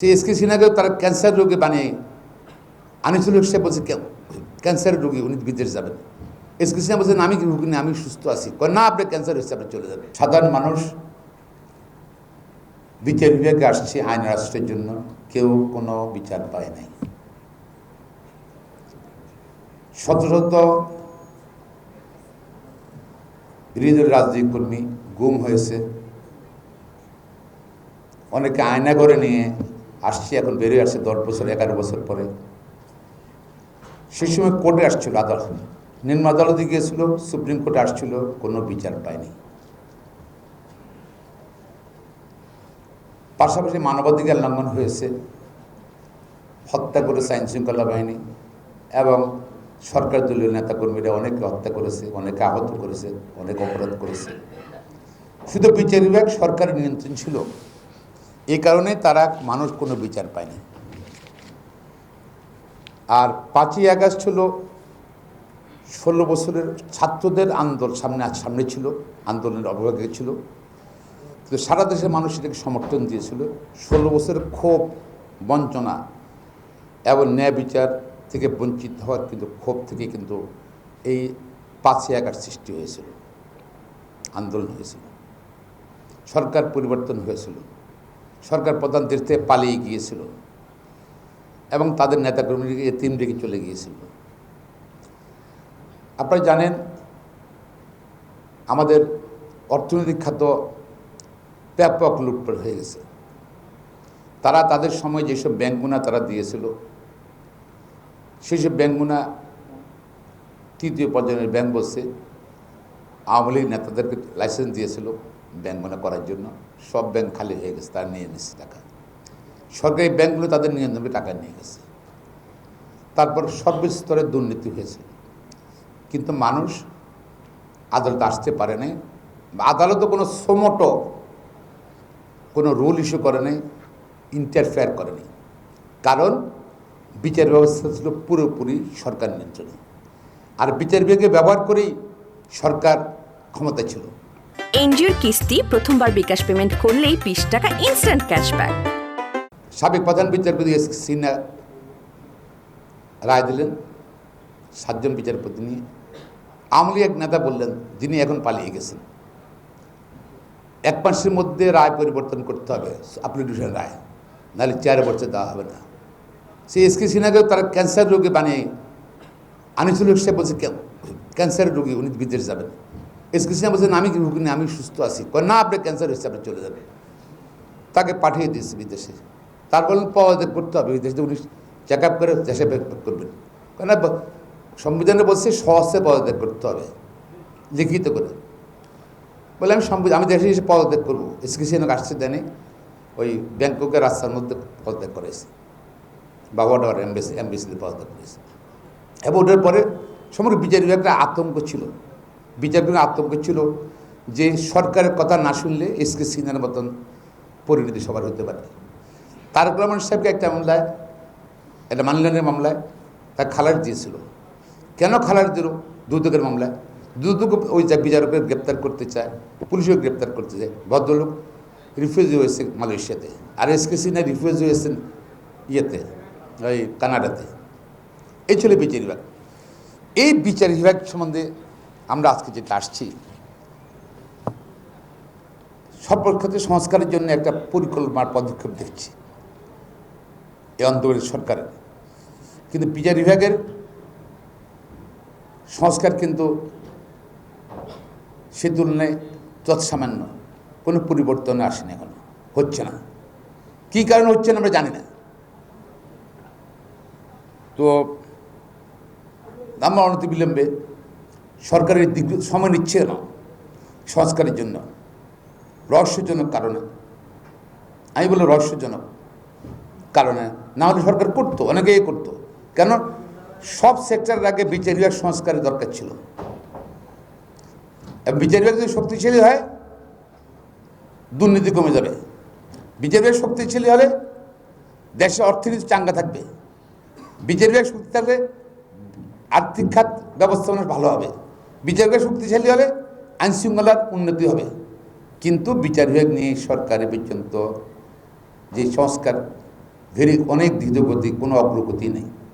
সেই এসকে তারা ক্যান্সার রোগী বানিয়ে আনিসুল হক সাহেব বলছে "ক্যা- ক্যান্সারের রোগী, উনি বিদেশ যাবেন। এসকে সিনহা বলছেন আমি কি রোগী আমি সুস্থ আছি। কয়, না আপনি ক্যান্সার হচ্ছে আপনি চলে যাবেন। সাধারণ মানুষ বিচার বিভাগে আসছে আইন রাষ্ট্রের জন্য, কেউ কোনো বিচার পায় নাই। শত শত বিরোধী রাজনৈতিক কর্মী গুম হয়েছে। অনেকে আয়না করে নিয়ে আসছে, এখন বেরিয়ে আসছে দশ বছর, এগারো বছর পরে। সেই সময় কোর্টে আসছিল আদালত। নিম্ন আদালতে গিয়েছিল, সুপ্রিম কোর্টে আসছিল, কোনো বিচার পায়নি। পাশাপাশি মানবাধিকার লঙ্ঘন হয়েছে, হত্যা করেছে আইন শৃঙ্খলা বাহিনী এবং সরকার দলীয় নেতাকর্মীরা অনেকে হত্যা করেছে, অনেকে আহত করেছে, অনেক অপরাধ করেছে। শুধু বিচার বিভাগ সরকারের নিয়ন্ত্রণ ছিল। এই কারণে তারা মানুষ কোনো বিচার পায়নি। আর পাঁচই আগস্ট হলো ষোলো বছরের ছাত্রদের আন্দোলন সামনে সামনে ছিল, আন্দোলনের অবভাগে ছিল। কিন্তু সারা দেশের মানুষ এটাকে সমর্থন দিয়েছিল। ষোলো বছরের ক্ষোভ, বঞ্চনা এবং ন্যায় বিচার থেকে বঞ্চিত হওয়ার কিন্তু ক্ষোভ থেকে কিন্তু এই পাঁচই আগস্ট সৃষ্টি হয়েছিল, আন্দোলন হয়েছিল। সরকার পরিবর্তন হয়েছিল। সরকার প্রধান থেকে পালিয়ে গিয়েছিল এবং তাদের নেতাকর্মীকে তিন রেখে চলে গিয়েছিল। আপনারা জানেন, আমাদের অর্থনৈতিক খাত ব্যাপক লুটপাট হয়ে গেছে। তারা তাদের সময় যেসব ব্যাঙ্কগুনা তারা দিয়েছিল সেই সব ব্যাংকগুনা তৃতীয় পর্যায়ের ব্যাংক বলছে আওয়ামী লীগ নেতাদেরকে লাইসেন্স দিয়েছিল ব্যাংকগুলো করার জন্য। সব ব্যাংক খালি হয়ে গেছে, তারা নিয়ে নিচ্ছে টাকা। সরকারি ব্যাংকগুলো তাদের নিয়ন্ত্রণে টাকা নিয়ে গেছে। তারপর সর্বস্তরে দুর্নীতি হয়েছে। কিন্তু মানুষ আদালতে আসতে পারে নাই। আদালতও কোনো সোমোটো কোনো রুল ইস্যু করে নাই ইন্টারফেয়ার করেনি কারণ বিচার ব্যবস্থা ছিল পুরোপুরি সরকার নিয়ন্ত্রণে। আর বিচার বিভাগে ব্যবহার করেই সরকার ক্ষমতা ছিল। এনজিওর কিস্তি প্রথমবার বিকাশ পেমেন্ট করলেই বিশ টাকা ইনস্ট্যান্ট ক্যাশব্যাক সাবেক প্রধান বিচারপতি এস সিনহা রায় দিলেন সাতজন বিচারপতি নিয়ে। আওয়ামী লীগ এক নেতা বললেন যিনি এখন পালিয়ে গেছেন। এক মাসের মধ্যে রায় পরিবর্তন করতে হবে। অ্যাপ্লিকেশন রায় নাহলে চার বছর দেওয়া হবে না। সেই এস কে সিনহাকেও তারা ক্যান্সার রোগী বানিয়ে আনিসুল হক সাহেব বলছে ক্যান্সার রোগী উনি বিদেশ যাবেন। এস কে বলছেন আমি রোগী নেই, আমি সুস্থ আছি। কয়, না আপনি ক্যান্সার হচ্ছে আপনি চলে যাবেন। তাকে পাঠিয়ে দিয়েছে বিদেশে। তার বলেন পদত্যাগ করতে হবে। বিদেশে উনি চেক আপ করে দেশে করবেন। কেন সংবিধানে বলছে, সহজে পদত্যাগ করতে হবে। লিখিত করে। বলে, আমি সংবিধান আমি দেশে এসে পদত্যাগ করব। এসকেসি এনে আসছে দেনে ওই ব্যাংককের রাস্তার মধ্যে পদত্যাগ করেছে। বা ওয়াটার এমবেসি, এমবেসিতে পদত্যাগ করেছে। এবং ওটার পরে সমগ্র বিচার বিভাগের আতঙ্ক ছিল। বিচার বিভাগের আতঙ্ক ছিল যে সরকারের কথা না শুনলে এসকে সিনহার মতন পরিণতি সবার হতে পারে। তারক রহমান সাহেবকে একটা মামলায়, একটা মানলানের মামলায় তার খালার দিয়েছিল। কেন খালার দিল? দুদকের মামলায়। দুদক ওই যা বিচারকের গ্রেপ্তার করতে চায়, পুলিশও গ্রেপ্তার করতে চায়, ভদ্রলোক রিফিউজি হয়েছে মালয়েশিয়াতে। আর এসকে সিনহা রিফিউজি হয়েছেন ইয়েতে, ওই কানাডাতে। এই ছিল বিচার বিভাগ। এই বিচার বিভাগ সম্বন্ধে আমরা আজকে যেটা আসছি সর্ব ক্ষেত্রে সংস্কারের জন্য একটা পরিকল্পনার পদক্ষেপ দেখছি। এই অন্তর্বর্তী সরকারের। কিন্তু বিচার বিভাগের সংস্কার কিন্তু সে তুলনায় তৎসামান্য। কোনো পরিবর্তন আসেনি এখনও। হচ্ছে না। কী কারণে হচ্ছে না আমরা জানি না। তো আমরা অনতি বিলম্বে সরকারের দিক সময় নিচ্ছে না সংস্কারের জন্য। রহস্যজনক কারণে। আমি বলি রহস্যজনক কারণে। না হলে সরকার করতো, অনেকেই করতো। কেন? সব সেক্টরের আগে বিচার বিভাগ সংস্কারের দরকার ছিল। বিচার বিভাগ যদি শক্তিশালী হয়, দুর্নীতি কমে যাবে। বিচার বিভাগ শক্তিশালী হলে দেশে অর্থনীতি চাঙ্গা থাকবে। বিচার বিভাগ শক্তি থাকলে আর্থিক খাত ব্যবস্থাপনা ভালো হবে। বিচার বিভাগ শক্তিশালী হলে আইনশৃঙ্খলার উন্নতি হবে। কিন্তু বিচার বিভাগ নিয়ে সরকার পর্যন্ত যে সংস্কার ভেরি অনেক ধীরগতি কোনো অগ্রগতি নেই।